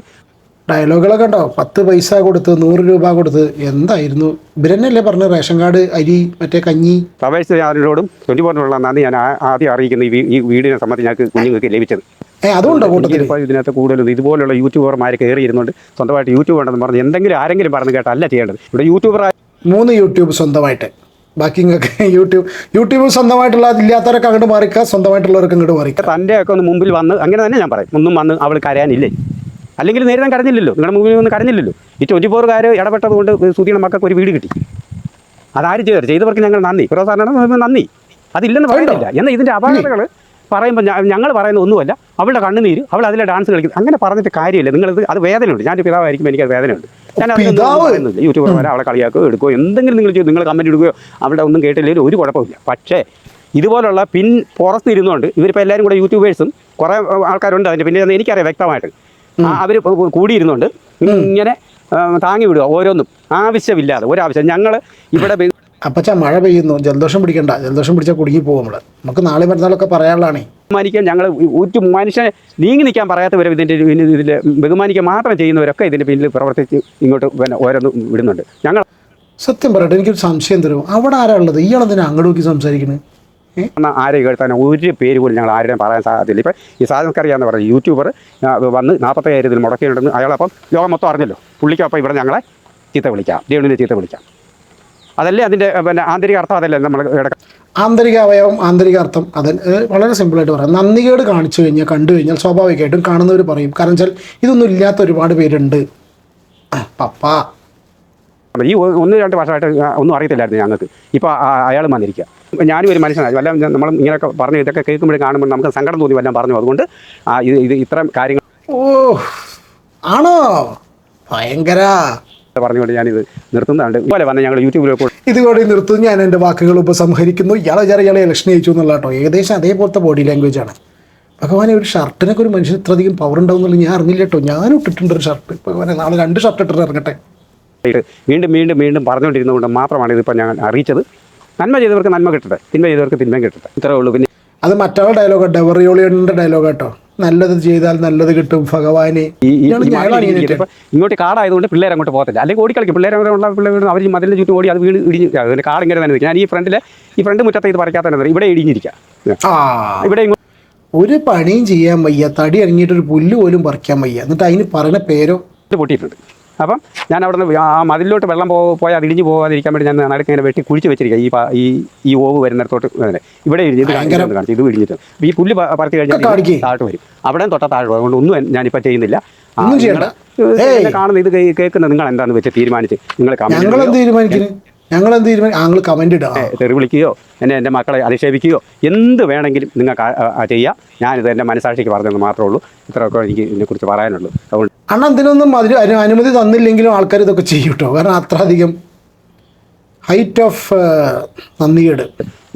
ഡയലോഗുകളൊക്കെ ഉണ്ടോ? പത്ത് പൈസ കൊടുത്ത് നൂറ് രൂപ കൊടുത്ത് എന്തായിരുന്നു? ഇവരെന്നല്ലേ പറഞ്ഞു റേഷൻ കാർഡ് അരി മറ്റേ കഞ്ഞി? ഫ്ലവേഴ്സ് ആരോടും ട്വന്റി ഫോറിനുള്ള നന്ദി ഞാൻ ആദ്യം അറിയിക്കുന്ന ഈ വീടിനെ സംബന്ധിച്ച് ഞങ്ങൾക്ക് കുഞ്ഞുങ്ങൾക്ക് ലഭിച്ചത്. ഏ അതുണ്ടോ കൂട്ടത്തിൽ ഇതിനകത്ത് കൂടുതലും ഇതുപോലുള്ള യൂട്യൂബർമാർ കയറി ഇരുന്നുകൊണ്ട് സ്വന്തമായിട്ട് യൂട്യൂബ് ഉണ്ടെന്ന് പറഞ്ഞ് എന്തെങ്കിലും ആരെങ്കിലും പറഞ്ഞു കേട്ടല്ല ചെയ്യേണ്ടത്. ഇവിടെ യൂട്യൂബർ മൂന്ന് യൂട്യൂബ് സ്വന്തമായിട്ട്. ബാക്കി യൂട്യൂബ് യൂട്യൂബ് സ്വന്തമായിട്ടുള്ള ഇല്ലാത്തവരൊക്കെ അങ്ങോട്ട് മാറിക്കുക സ്വന്തമായിട്ടുള്ളവർക്ക് അങ്ങോട്ട് മാറിക്കുക തന്റെ ഒക്കെ ഒന്ന് മുമ്പിൽ വന്ന് അങ്ങനെ തന്നെ ഞാൻ പറയും. ഒന്നും വന്ന് അവൾ കരയാനില്ലേ? അല്ലെങ്കിൽ നേരിടാൻ കരഞ്ഞില്ലല്ലോ. നിങ്ങളുടെ മുമ്പിൽ ഒന്ന് കരഞ്ഞില്ലല്ലോ. ഈ ട്വന്റി ഫോറുകാർ ഇടപെട്ടത് കൊണ്ട് സൂതിയുടെ മക്കൾക്ക് ഒരു വീട് കിട്ടി. അതാരും ചെയ്തത്? ചെയ്തവർക്ക് ഞങ്ങൾ നന്ദി. ഫിറോസ് സാറിനോട് നന്ദി. അതില്ലെന്ന് പറയുന്നില്ല എന്നാൽ ഇതിന്റെ അപാകതകൾ പറയുമ്പോൾ ഞങ്ങൾ പറയുന്ന ഒന്നുമല്ല. അവളുടെ കണ്ണുനീര് അവൾ അതിലെ ഡാൻസ് കളിക്കുന്നു. അങ്ങനെ പറഞ്ഞിട്ട് കാര്യമില്ല. നിങ്ങൾ അത് വേദനയുണ്ട്. ഞാൻ പിതാവായിരിക്കും എനിക്ക് അത് വേദനയുണ്ട്. ഞാൻ അതിനൊന്നും യൂട്യൂബർ പറയുന്നില്ല. യൂട്യൂബർമാരെ അവളെ കളിയാക്കുകയോ എടുക്കുകയോ എന്തെങ്കിലും നിങ്ങൾ ചെയ്തു നിങ്ങൾ കമന്റ് ഇടുകയോ അവളുടെ ഒന്നും കേട്ടില്ലെങ്കിൽ ഒരു കുഴപ്പമില്ല. പക്ഷേ ഇതുപോലുള്ള പിൻ പുറത്തിരുന്നുകൊണ്ട് ഇവരിപ്പോൾ എല്ലാവരും കൂടെ യൂട്യൂബേഴ്സും കുറേ ആൾക്കാരുണ്ട് അതിന്റെ പിന്നെ എനിക്കറിയാം വ്യക്തമായിട്ട്. അവർ കൂടിയിരുന്നുണ്ട് ഇങ്ങനെ താങ്ങി വിടുക ഓരോന്നും. ആവശ്യമില്ലാതെ ഒരാവശ്യം. ഞങ്ങൾ ഇവിടെ അപ്പച്ച മഴ പെയ്യുന്നു. ജലദോഷം പിടിക്കണ്ട. ജലദോഷം പിടിച്ചാൽ കുടുങ്ങി പോകും നമ്മൾ നമുക്ക് നാളെ മറ്റന്നാളൊക്കെ പറയാനുള്ളതാണേ. ബഹുമാനിക്കാൻ ഞങ്ങൾ ഒരു മനുഷ്യനെ നീങ്ങി നിൽക്കാൻ പറയാത്തവരെ ഇതിന്റെ ഇതിൽ ബഹുമാനിക്കാൻ മാത്രം ചെയ്യുന്നവരൊക്കെ ഇതിന്റെ പിന്നിൽ പ്രവർത്തിച്ച് ഇങ്ങോട്ട് പിന്നെ ഓരോന്നും വിടുന്നുണ്ട്. ഞങ്ങൾ സത്യം പറയട്ടെ എനിക്കൊരു സംശയം തരും. അവിടെ ആരാ ഉള്ളത്? ഇയാളെന്തിനാ അങ്ങോട്ട് നോക്കി സംസാരിക്കണേ? ഏ എന്നാൽ ആരെ കേൾത്താൻ ഒരു പേര് പോലും ഞങ്ങൾ ആരെയും പറയാൻ സാധ്യതയില്ല. ഇപ്പം ഈ സാധനക്കറിയാന്ന് പറഞ്ഞ. യൂട്യൂബർ വന്ന് നാൽപ്പത്തയ്യായിരത്തിൽ മുടക്കിയിട്ടുണ്ടെന്ന് അയാളപ്പം ലോകം മൊത്തം അറിഞ്ഞല്ലോ. പുള്ളിക്കപ്പം ഇവിടെ ഞങ്ങളെ ചീത്ത വിളിക്കാം. ദേവിനെ ചീത്ത വിളിക്കാം. അതല്ലേ അതിന്റെ പിന്നെ ആന്തരിക അർത്ഥം അതല്ലേ നമ്മൾ കിടക്ക ആന്തരിക അവയവം ആന്തരിക അർത്ഥം അത് വളരെ സിമ്പിളായിട്ട് പറയാം. നന്ദികേട് കാണിച്ചു കഴിഞ്ഞാൽ കണ്ടു കഴിഞ്ഞാൽ സ്വാഭാവികമായിട്ടും കാണുന്നവർ പറയും. കാരണം വെച്ചാൽ ഇതൊന്നും ഇല്ലാത്ത ഒരുപാട് പേരുണ്ട്. ആ, പപ്പ ഈ ഒന്ന് രണ്ട് വർഷമായിട്ട് ഒന്നും അറിയത്തില്ലായിരുന്നു ഞങ്ങൾക്ക്. ഇപ്പോൾ അയാൾ വന്നിരിക്കുക ഞാനും ഒരു മനുഷ്യനായി വല്ല നമ്മൾ ഇങ്ങനെയൊക്കെ പറഞ്ഞു ഇതൊക്കെ കേൾക്കുമ്പോഴേ കാണുമ്പോൾ നമുക്ക് സങ്കടം തോന്നി വല്ലതും പറഞ്ഞു? അതുകൊണ്ട് ഇത് ഇത് ഇത്തരം കാര്യങ്ങൾ ഓ ആണോ? ഭയങ്കര. പറഞ്ഞുകൊണ്ട് ഞാനിത് നിർത്തുന്നതാണ് ഇതുപോലെ വന്ന ഞങ്ങൾ യൂട്യൂബിൽ ഇതുകൂടി നിർത്തുന്നു ഞാൻ എന്റെ വാക്കുകൾ ഉപസംഹരിക്കുന്നു. ഇയാളെ വിചാരം ഇയാളെ ഇലക്ഷൻ ജയിച്ചു എന്നുള്ള കേട്ടോ ഏകദേശം അതേപോലത്തെ ബോഡി ലാംഗ്വേജ് ആണ്. ഭഗവാനെ ഒരു ഷർട്ടിനൊക്കെ ഒരു മനുഷ്യന് ഇത്രയധികം പവർ ഉണ്ടാവുന്നുള്ളത് ഞാൻ അറിഞ്ഞില്ല കേട്ടോ. ഞാനും ഇട്ടിട്ടുണ്ട് ഒരു ഷർട്ട് ഭഗവാനെ നാളെ രണ്ട് ഷർട്ട് ഇട്ടിട്ട് ഇറങ്ങട്ടെ. വീണ്ടും വീണ്ടും വീണ്ടും പറഞ്ഞുകൊണ്ടിരുന്നതുകൊണ്ട് മാത്രമാണ് ഇതിപ്പോൾ ഞാൻ അറിയിച്ചത്. നന്മ ചെയ്തവർക്ക് നന്മ കിട്ടട്ടെ. തിന്മ ചെയ്തവർക്ക് തിന്മ കിട്ടട്ടെ. ഇത്രേ ഉള്ളൂ. പിന്നെ അത് മറ്റൊരു ഡയലോഗ് ഡെവറിയോളിയന്റെ ഡയലോഗ് കേട്ടോ. നല്ലത് ചെയ്താൽ നല്ലത് കിട്ടും ഭഗവാനെ. ഇങ്ങോട്ട് കാടായതുകൊണ്ട് പിള്ളേർ അങ്ങോട്ട് പോകത്തില്ല. അല്ലെങ്കിൽ ഓടിക്കളിക്കും. പിള്ളേർ അങ്ങോട്ട് ഉള്ള പിള്ളേർ അവർ മതിലിന് ചുറ്റും ഓടി അത് വീട് ഇടിഞ്ഞു അതിന് കാട് ഇങ്ങനെ തന്നെ ഞാൻ ഈ ഫ്രണ്ടിലെ ഈ ഫ്രണ്ട് മുറ്റത്തെ ഇത് പറിക്കാത്ത ഇവിടെ ഇടിഞ്ഞിരിക്കാം. ഇവിടെ ഒരു പണിയും ചെയ്യാൻ വയ്യ. തടി ഇറങ്ങിയിട്ട് ഒരു പുല്ല് പോലും പറിക്കാൻ വയ്യ. എന്നിട്ട് അതിന് പറയുന്ന പേരോ? പൊട്ടിയിട്ടുണ്ട്. അപ്പം ഞാൻ അവിടെ നിന്ന് ആ മതിലിലോട്ട് വെള്ളം പോ പോയാൽ അത് ഇടിഞ്ഞ് പോകാതിരിക്കാൻ വേണ്ടി ഞാൻ നടുക്ക് ഇങ്ങനെ വെട്ടി കുഴിച്ച് വെച്ചിരിക്കുക ഈ ഈ ഈ ഓവ് വരുന്നിടത്തോട്ട് അങ്ങനെ ഇവിടെ ഇരിഞ്ഞ് കാണിച്ചു ഇത് ഇടിഞ്ഞിട്ട്. ഈ പുല്ല് പറത്തി കഴിഞ്ഞാൽ താഴോട്ട് വരും. അവിടെ തൊട്ട താഴെ അതുകൊണ്ട് ഒന്നും ഞാനിപ്പോൾ ചെയ്യുന്നില്ല. കാണുന്നത് കാണുന്ന ഇത് കേൾക്കുന്നത് നിങ്ങൾ എന്താണെന്ന് വെച്ച് തീരുമാനിച്ച്. നിങ്ങൾ ഞങ്ങൾ എന്ത് തീരുമാനം ഞങ്ങൾ കമന്റ് കമന്റ് ഇടാം തെറി വിളിക്കുകയോ എന്നെ എന്റെ മക്കളെ അധിക്ഷേപിക്കുകയോ എന്ത് വേണമെങ്കിലും നിങ്ങൾക്ക് ചെയ്യാം. ഞാനിത് എന്റെ മനസാക്ഷിക്ക് പറഞ്ഞെന്ന് മാത്രമേ ഉള്ളൂ. ഇത്രയൊക്കെ എനിക്ക് ഇതിനെക്കുറിച്ച് പറയാനുള്ളൂ. അതുകൊണ്ട് അണ്ണ ഇതിനൊന്നും അതിന് അനു- അനുമതി തന്നില്ലെങ്കിലും ആൾക്കാർ ഇതൊക്കെ ചെയ്യും കേട്ടോ. കാരണം അത്ര അധികം ഹൈറ്റ് ഓഫ് നന്ദികേട്.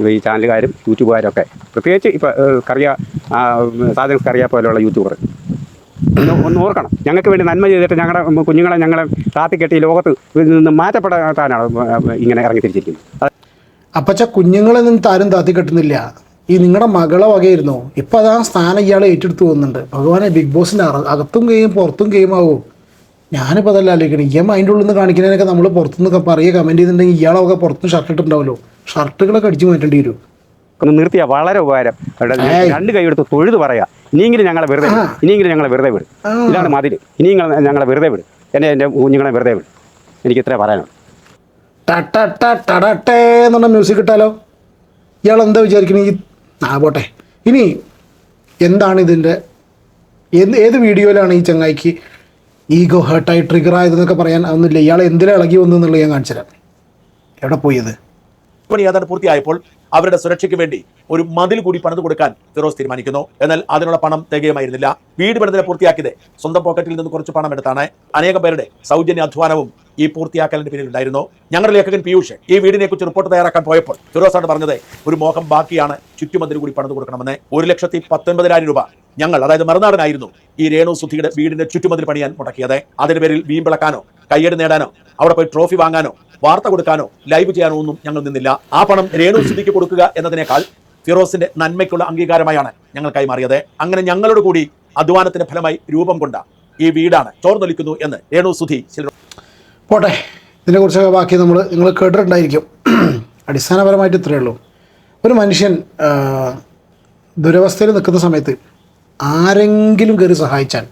ഈ ചാനലുകാരും യൂട്യൂബുകാരും ഒക്കെ പ്രത്യേകിച്ച് ഇപ്പോൾ കറിയ സാധനം കറിയ പോലെയുള്ള യൂട്യൂബർ. ഒന്ന് ഒന്ന് ഓർക്കണം. ഞങ്ങൾക്ക് വേണ്ടി നന്മ ചെയ്തിട്ട് ഞങ്ങളുടെ കുഞ്ഞുങ്ങളെ ഞങ്ങളെ താത്തിക്കെട്ടി ലോകത്ത് നിന്ന് മാറ്റപ്പെടാനാണ് ഇങ്ങനെ ഇറങ്ങി തിരിച്ചിരിക്കുന്നത് അപ്പച്ച കുഞ്ഞുങ്ങളെ നിന്ന് താരും താത്തി കെട്ടുന്നില്ല. ഈ നിങ്ങളുടെ മകളെ വകയായിരുന്നു. ഇപ്പം അത് ആ സ്ഥാനം ഇയാൾ ഏറ്റെടുത്തു പോകുന്നുണ്ട്. ഭഗവാനെ ബിഗ് ബോസിന്റെ അകത്തും ഗെയിം പുറത്തും ഗെയിം ആവും. ഞാനിപ്പോൾ അതല്ല ആലോചിക്കണം. ഈ അതിന്റെ ഉള്ളിൽ നിന്ന് കാണിക്കുന്നതിനൊക്കെ നമ്മൾ പുറത്തുനിന്ന് പറയുക കമന്റ് ചെയ്തിട്ടുണ്ടെങ്കിൽ ഇയാളൊക്കെ പുറത്തുനിന്ന് ഷർട്ട് ഇട്ടുണ്ടാവുമല്ലോ ഷർട്ടുകളൊക്കെ അടിച്ചു മാറ്റേണ്ടി വരും. ഒന്ന് നിർത്തിയാ വളരെ ഉപകാരം. രണ്ട് കൈ എടുത്ത് തൊഴുത് പറയാ ഇനിയെങ്കിലും ഞങ്ങളെ വെറുതെ വിട്. ഇനിയെങ്കിലും ഞങ്ങളെ വെറുതെ വിട്. ഇതാണ് മതിൽ ഇനിയും ഞങ്ങളെ വെറുതെ വിട്. എന്നെ എന്റെ കുഞ്ഞുങ്ങളെ വെറുതെ വിട്. എനിക്ക് ഇത്രേ പറയാനുള്ളൂ. ടട്ട ടടട്ടേ എന്നുള്ള മ്യൂസിക് ഇട്ടാലോ? ഇയാൾ എന്താ വിചാരിക്കണേ? ഈ ആ പോട്ടെ. ഇനി എന്താണ് ഇതിന്റെ എന്ത് ഏത് വീഡിയോയിലാണ് ഈ ചങ്ങായിക്ക് ഈഗോ ഹേർട്ടായി ട്രിഗർ ആയതെന്നൊക്കെ പറയാൻ ഒന്നുമില്ല. ഇയാൾ എന്തിനാ ഇളകി വന്നു എന്നുള്ളത് ഞാൻ കാണിച്ചു തരാം എവിടെ പോയത് പണി ഏതാണ്ട് പൂർത്തിയായപ്പോൾ അവരുടെ സുരക്ഷയ്ക്ക് വേണ്ടി ഒരു മതിൽ കൂടി പണിത് കൊടുക്കാൻ ഫിറോസ് തീരുമാനിക്കുന്നു. എന്നാൽ അതിനുള്ള പണം തികയുമായിരുന്നില്ല. വീട് പണിതിനെ പൂർത്തിയാക്കിയത് സ്വന്തം പോക്കറ്റിൽ നിന്ന് കുറച്ച് പണം എടുത്താണ്. അനേകം പേരുടെ സൗജന്യ അധ്വാനവും ഈ പൂർത്തിയാക്കലിന്റെ പിന്നിലുണ്ടായിരുന്നു. ഞങ്ങളുടെ ലേഖകൻ പീയൂഷ് ഈ വീടിനെ കുറിച്ച് റിപ്പോർട്ട് തയ്യാറാക്കാൻ പോയപ്പോൾ ഫിറോസാണ് പറഞ്ഞത് ഒരു മോഹം ബാക്കിയാണ്. ചുറ്റുമതിൽ കൂടി പണിത് കൊടുക്കണമെന്ന്. ഒരു ലക്ഷത്തി പത്തൊൻപതിനായിരം രൂപ ഞങ്ങൾ അതായത് മറുനാടനായിരുന്നു ഈ രേണു സുധിയുടെ വീടിന്റെ ചുറ്റുമതിൽ പണിയാൻ മുടക്കിയത്. അതിന്റെ പേരിൽ വീമ്പിളക്കാനോ കയ്യടി നേടാനോ അവിടെ പോയി ട്രോഫി വാങ്ങാനോ വാർത്ത കൊടുക്കാനോ ലൈവ് ചെയ്യാനോ ഒന്നും ഞങ്ങൾ നിന്നില്ല. ആ പണം രേണു സുധിക്ക് കൊടുക്കുക എന്നതിനേക്കാൾ ഫിറോസിന്റെ നന്മയ്ക്കുള്ള അംഗീകാരമായാണ് ഞങ്ങൾ കൈമാറിയത്. അങ്ങനെ ഞങ്ങളോട് കൂടി അധ്വാനത്തിന്റെ ഫലമായി രൂപം കൊണ്ട ഈ വീടാണ് ചോർന്നൊലിക്കുന്നു എന്ന് രേണു സുധി പോട്ടെ ഇതിനെക്കുറിച്ചൊക്കെ ബാക്കി നമ്മൾ നിങ്ങൾ കേട്ടിട്ടുണ്ടായിരിക്കും. അടിസ്ഥാനപരമായിട്ട് ഇത്രയേ ഉള്ളൂ. ഒരു മനുഷ്യൻ ദുരവസ്ഥയിൽ നിൽക്കുന്ന സമയത്ത് ആരെങ്കിലും കയറി സഹായിച്ചാൽ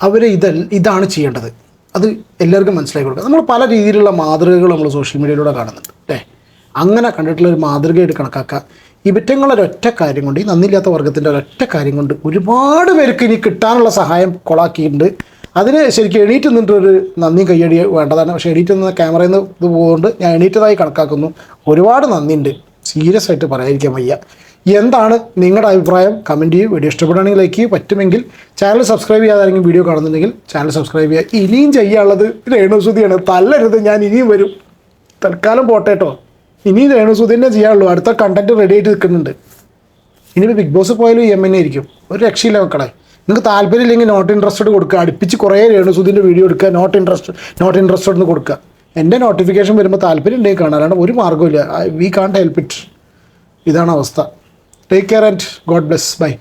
അവരെ ഇതൽ ഇതാണ് ചെയ്യേണ്ടത്. അത് എല്ലാവർക്കും മനസ്സിലാക്കി കൊടുക്കുക. നമ്മൾ പല രീതിയിലുള്ള മാതൃകകൾ നമ്മൾ സോഷ്യൽ മീഡിയയിലൂടെ കാണുന്നുണ്ട് അല്ലേ? അങ്ങനെ കണ്ടിട്ടുള്ള ഒരു മാതൃകയായിട്ട് കണക്കാക്കുക. ഇവറ്റങ്ങളൊരൊറ്റ കാര്യം കൊണ്ട് ഈ നന്ദിയില്ലാത്ത വർഗത്തിന്റെ ഒരൊറ്റ കാര്യം കൊണ്ട് ഒരുപാട് പേർക്ക് ഇനി കിട്ടാനുള്ള സഹായം കൊളാക്കിയിട്ടുണ്ട്. അതിന് ശരിക്കും എണീറ്റ് നിന്നിട്ടൊരു നന്ദി കയ്യടി വേണ്ടതാണ്. പക്ഷേ എണീറ്റ് നിന്ന് ക്യാമറയിൽ നിന്ന് ഇത് പോകുകൊണ്ട് ഞാൻ എണീറ്റതായി കണക്കാക്കുന്നു. ഒരുപാട് നന്ദിയുണ്ട്. സീരിയസ് ആയിട്ട് പറയാതിരിക്കാൻ വയ്യ. എന്താണ് നിങ്ങളുടെ അഭിപ്രായം? കമന്റ് ചെയ്യും. വീഡിയോ ഇഷ്ടപ്പെടുകയാണെങ്കിൽ ലൈക്ക് ചെയ്യും. പറ്റുമെങ്കിൽ ചാനൽ സബ്സ്ക്രൈബ് ചെയ്യാതാരെങ്കിലും വീഡിയോ കാണുന്നുണ്ടെങ്കിൽ ചാനൽ സബ്സ്ക്രൈബ് ചെയ്യുക ഇനിയും ചെയ്യാനുള്ളത് രേണുസുതിയാണ്. തല്ലരുത് ഞാൻ ഇനിയും വരും. തൽക്കാലം പോട്ടേട്ടോ ഇനിയും രേണുസുതി തന്നെ ചെയ്യാനുള്ളൂ. അടുത്ത കണ്ടന്റ് റെഡി ആയിട്ട് നിൽക്കുന്നുണ്ട്. ഇനിയിപ്പോൾ ബിഗ് ബോസ് പോയാലും എം എൻ ആയിരിക്കും. ഒരു രക്ഷയില്ല മക്കളെ. നിങ്ങൾക്ക് താല്പര്യം ഇല്ലെങ്കിൽ നോട്ട് ഇൻട്രസ്റ്റഡ് കൊടുക്കുക. അടുപ്പിച്ച് കുറേ രേണുസുതിന്റെ വീഡിയോ എടുക്കുക. നോട്ട് ഇൻട്രസ്റ്റ് നോട്ട് ഇൻട്രസ്റ്റഡ് എന്ന് കൊടുക്കുക. എന്റെ നോട്ടിഫിക്കേഷൻ വരുമ്പോൾ താല്പര്യം ഉണ്ടെങ്കിൽ കാണാൻ ഒരു മാർഗമില്ല വി കാണ്ട് ഹെൽപ്പ് ഇറ്റ് ഇതാണ് അവസ്ഥ. take care and God bless bye